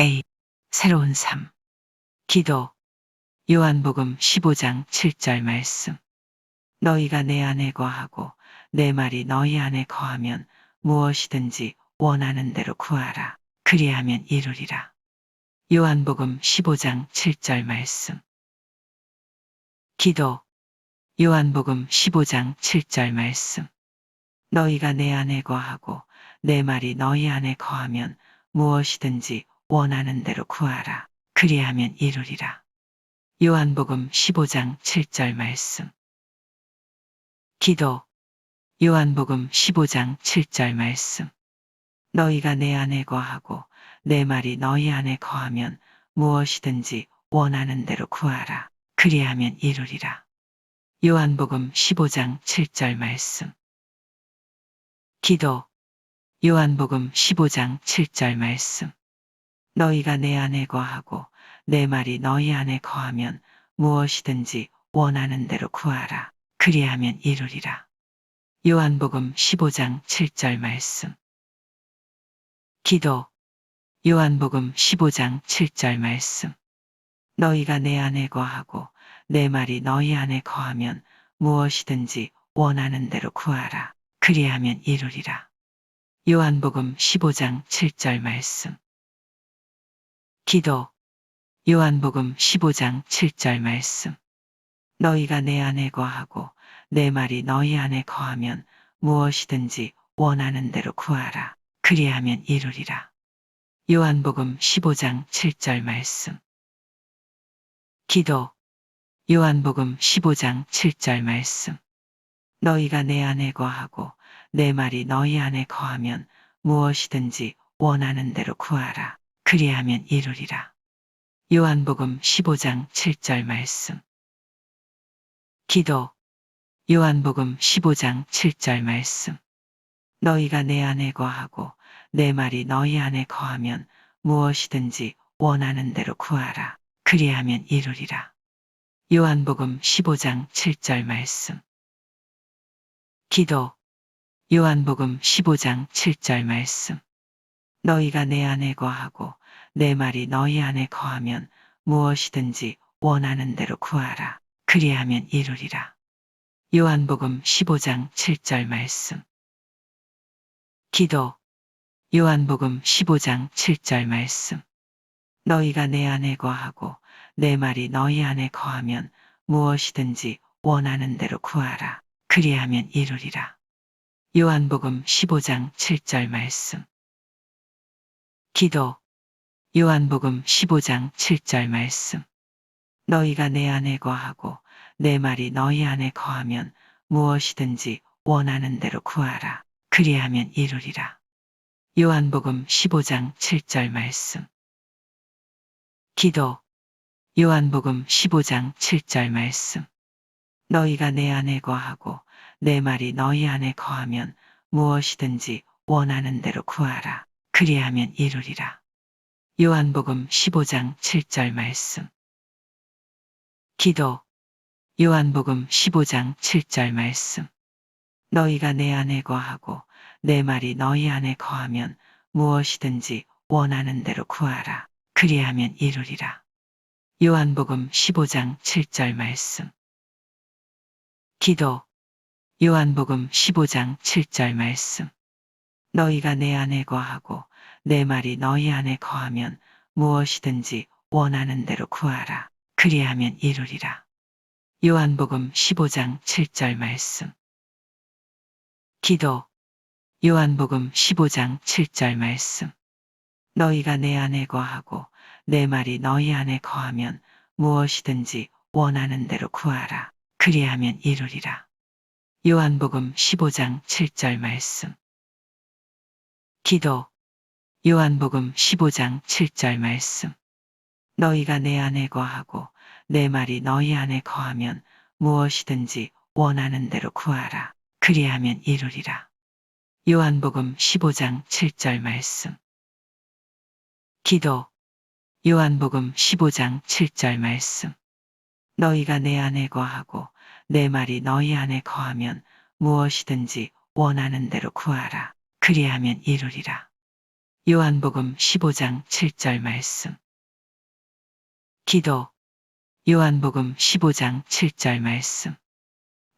A. 새로운 삶. 기도. 요한복음 15장 7절 말씀. 너희가 내 안에 거하고 내 말이 너희 안에 거하면 무엇이든지 원하는 대로 구하라. 그리하면 이루리라. 요한복음 15장 7절 말씀. 기도. 요한복음 15장 7절 말씀. 너희가 내 안에 거하고 내 말이 너희 안에 거하면 무엇이든지 원하는 대로 구하라. 그리하면 이루리라. 요한복음 15장 7절 말씀. 기도. 요한복음 15장 7절 말씀. 너희가 내 안에 거하고 내 말이 너희 안에 거하면 무엇이든지 원하는 대로 구하라. 그리하면 이루리라. 요한복음 15장 7절 말씀. 기도. 요한복음 15장 7절 말씀. 너희가 내 안에 거하고 내 말이 너희 안에 거하면 무엇이든지 원하는 대로 구하라. 그리하면 이루리라. 요한복음 15장 7절 말씀. 기도. 요한복음 15장 7절 말씀. 너희가 내 안에 거하고 내 말이 너희 안에 거하면 무엇이든지 원하는 대로 구하라. 그리하면 이루리라. 요한복음 15장 7절 말씀. 기도. 요한복음 15장 7절 말씀. 너희가 내 안에 거하고 내 말이 너희 안에 거하면 무엇이든지 원하는 대로 구하라. 그리하면 이루리라. 요한복음 15장 7절 말씀. 기도. 요한복음 15장 7절 말씀. 너희가 내 안에 거하고 내 말이 너희 안에 거하면 무엇이든지 원하는 대로 구하라. 그리하면 이루리라. 요한복음 15장 7절 말씀. 기도. 요한복음 15장 7절 말씀. 너희가 내 안에 거하고 내 말이 너희 안에 거하면 무엇이든지 원하는 대로 구하라. 그리하면 이루리라. 요한복음 15장 7절 말씀. 기도. 요한복음 15장 7절 말씀. 너희가 내 안에 거하고 내 말이 너희 안에 거하면 무엇이든지 원하는 대로 구하라. 그리하면 이루리라. 요한복음 15장 7절 말씀. 기도. 요한복음 15장 7절 말씀. 너희가 내 안에 거하고 내 말이 너희 안에 거하면 무엇이든지 원하는 대로 구하라. 그리하면 이루리라. 요한복음 15장 7절 말씀. 기도. 요한복음 15장 7절 말씀. 너희가 내 안에 거하고 내 말이 너희 안에 거하면 무엇이든지 원하는 대로 구하라. 그리하면 이루리라. 요한복음 15장 7절 말씀. 기도. 요한복음 15장 7절 말씀. 너희가 내 안에 거하고 내 말이 너희 안에 거하면 무엇이든지 원하는 대로 구하라. 그리하면 이루리라. 요한복음 15장 7절 말씀. 기도. 요한복음 15장 7절 말씀. 너희가 내 안에 거하고 내 말이 너희 안에 거하면 무엇이든지 원하는 대로 구하라. 그리하면 이루리라. 요한복음 15장 7절 말씀. 기도. 요한복음 15장 7절 말씀. 너희가 내 안에 거하고 내 말이 너희 안에 거하면 무엇이든지 원하는 대로 구하라. 그리하면 이루리라. 요한복음 15장 7절 말씀. 기도. 요한복음 15장 7절 말씀. 너희가 내 안에 거하고 내 말이 너희 안에 거하면 무엇이든지 원하는 대로 구하라. 그리하면 이루리라. 요한복음 15장 7절 말씀. 기도. 요한복음 15장 7절 말씀. 너희가 내 안에 거하고 내 말이 너희 안에 거하면 무엇이든지 원하는 대로 구하라. 그리하면 이루리라. 요한복음 15장 7절 말씀. 기도. 요한복음 15장 7절 말씀. 너희가 내 안에 거하고 내 말이 너희 안에 거하면 무엇이든지 원하는 대로 구하라. 그리하면 이루리라. 요한복음 15장 7절 말씀. 기도. 요한복음 15장 7절 말씀.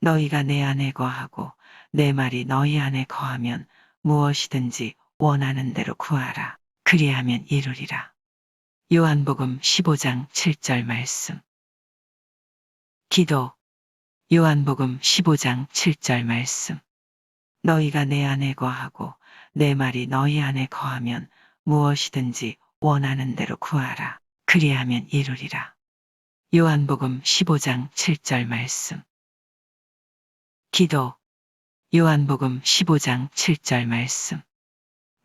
너희가 내 안에 거하고 내 말이 너희 안에 거하면 무엇이든지 원하는 대로 구하라. 그리하면 이루리라. 요한복음 15장 7절 말씀. 기도. 요한복음 15장 7절 말씀. 너희가 내 안에 거하고 내 말이 너희 안에 거하면 무엇이든지 원하는 대로 구하라. 그리하면 이루리라. 요한복음 15장 7절 말씀. 기도. 요한복음 15장 7절 말씀.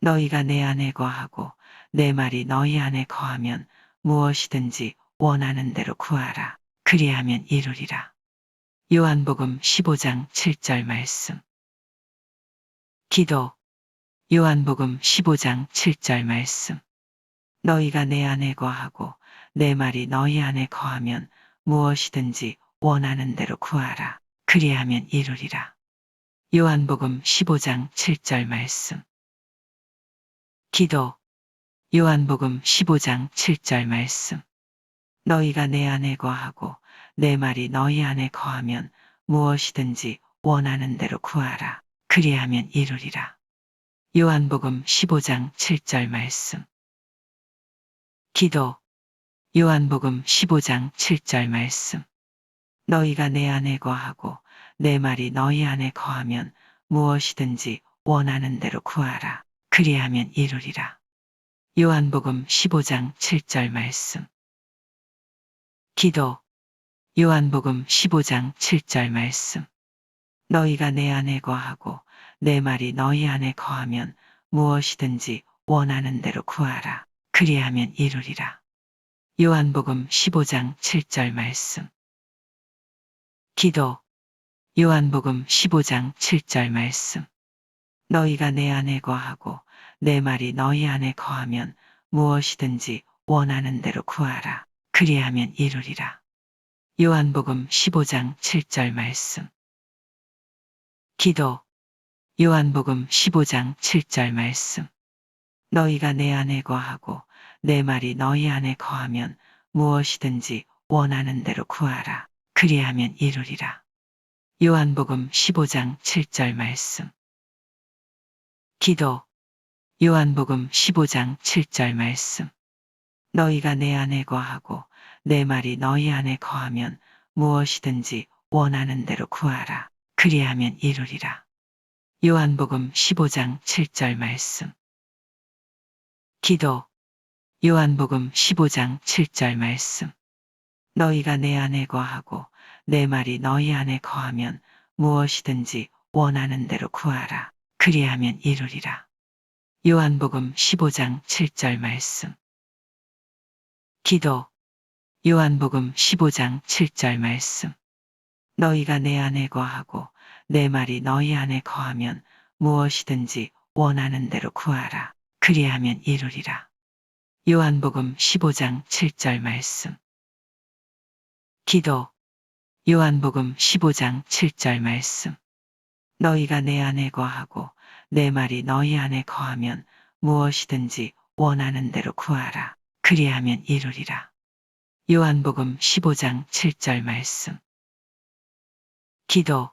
너희가 내 안에 거하고 내 말이 너희 안에 거하면 무엇이든지 원하는 대로 구하라. 그리하면 이루리라. 요한복음 15장 7절 말씀. 기도. 요한복음 15장 7절 말씀. 너희가 내 안에 거하고 내 말이 너희 안에 거하면 무엇이든지 원하는 대로 구하라. 그리하면 이루리라. 요한복음 15장 7절 말씀. 기도. 요한복음 15장 7절 말씀. 너희가 내 안에 거하고 내 말이 너희 안에 거하면 무엇이든지 원하는 대로 구하라. 그리하면 이루리라. 요한복음 15장 7절 말씀. 기도. 요한복음 15장 7절 말씀. 너희가 내 안에 거하고 내 말이 너희 안에 거하면 무엇이든지 원하는 대로 구하라. 그리하면 이루리라. 요한복음 15장 7절 말씀. 기도. 요한복음 15장 7절 말씀. 너희가 내 안에 거하고 내 말이 너희 안에 거하면 무엇이든지 원하는 대로 구하라. 그리하면 이루리라. 요한복음 15장 7절 말씀. 기도. 요한복음 15장 7절 말씀. 너희가 내 안에 거하고 내 말이 너희 안에 거하면 무엇이든지 원하는 대로 구하라. 그리하면 이루리라. 요한복음 15장 7절 말씀. 기도. 요한복음 15장 7절 말씀. 너희가 내 안에 거하고 내 말이 너희 안에 거하면 무엇이든지 원하는 대로 구하라. 그리하면 이루리라. 요한복음 15장 7절 말씀. 기도. 요한복음 15장 7절 말씀. 너희가 내 안에 거하고 내 말이 너희 안에 거하면 무엇이든지 원하는 대로 구하라. 그리하면 이루리라. 요한복음 15장 7절 말씀. 기도. 요한복음 15장 7절 말씀. 너희가 내 안에 거하고 내 말이 너희 안에 거하면 무엇이든지 원하는 대로 구하라. 그리하면 이루리라. 요한복음 15장 7절 말씀. 기도. 요한복음 15장 7절 말씀. 너희가 내 안에 거하고 내 말이 너희 안에 거하면 무엇이든지 원하는 대로 구하라. 그리하면 이루리라. 요한복음 15장 7절 말씀. 기도. 요한복음 15장 7절 말씀. 너희가 내 안에 거하고 내 말이 너희 안에 거하면 무엇이든지 원하는 대로 구하라. 그리하면 이루리라. 요한복음 15장 7절 말씀. 기도.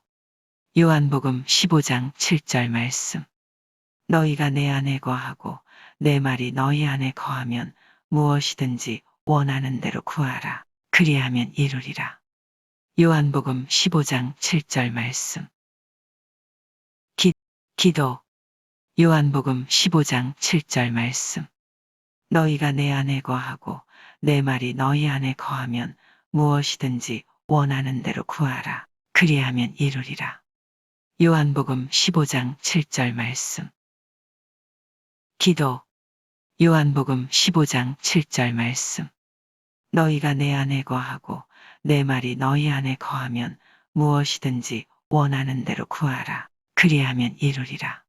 요한복음 15장 7절 말씀. 너희가 내 안에 거하고 내 말이 너희 안에 거하면 무엇이든지 원하는 대로 구하라. 그리하면 이루리라. 요한복음 15장 7절 말씀. 기, 기도. 요한복음 15장 7절 말씀. 너희가 내 안에 거하고 내 말이 너희 안에 거하면 무엇이든지 원하는 대로 구하라. 그리하면 이루리라. 요한복음 15장 7절 말씀. 기도. 요한복음 15장 7절 말씀. 너희가 내 안에 거하고 내 말이 너희 안에 거하면 무엇이든지 원하는 대로 구하라. 그리하면 이루리라.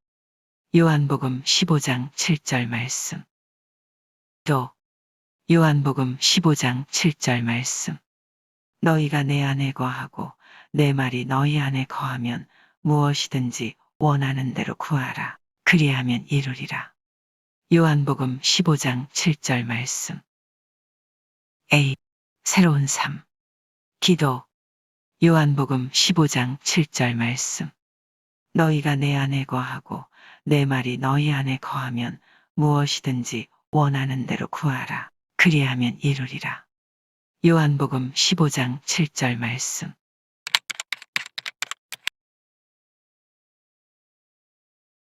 요한복음 15장 7절 말씀. 또 요한복음 15장 7절 말씀. 너희가 내 안에 거하고 내 말이 너희 안에 거하면 무엇이든지 원하는 대로 구하라. 그리하면 이루리라. 요한복음 15장 7절 말씀. A. 새로운 삶. 기도. 요한복음 15장 7절 말씀. 너희가 내 안에 거하고 내 말이 너희 안에 거하면 무엇이든지 원하는 대로 구하라. 그리하면 이루리라. 요한복음 15장 7절 말씀.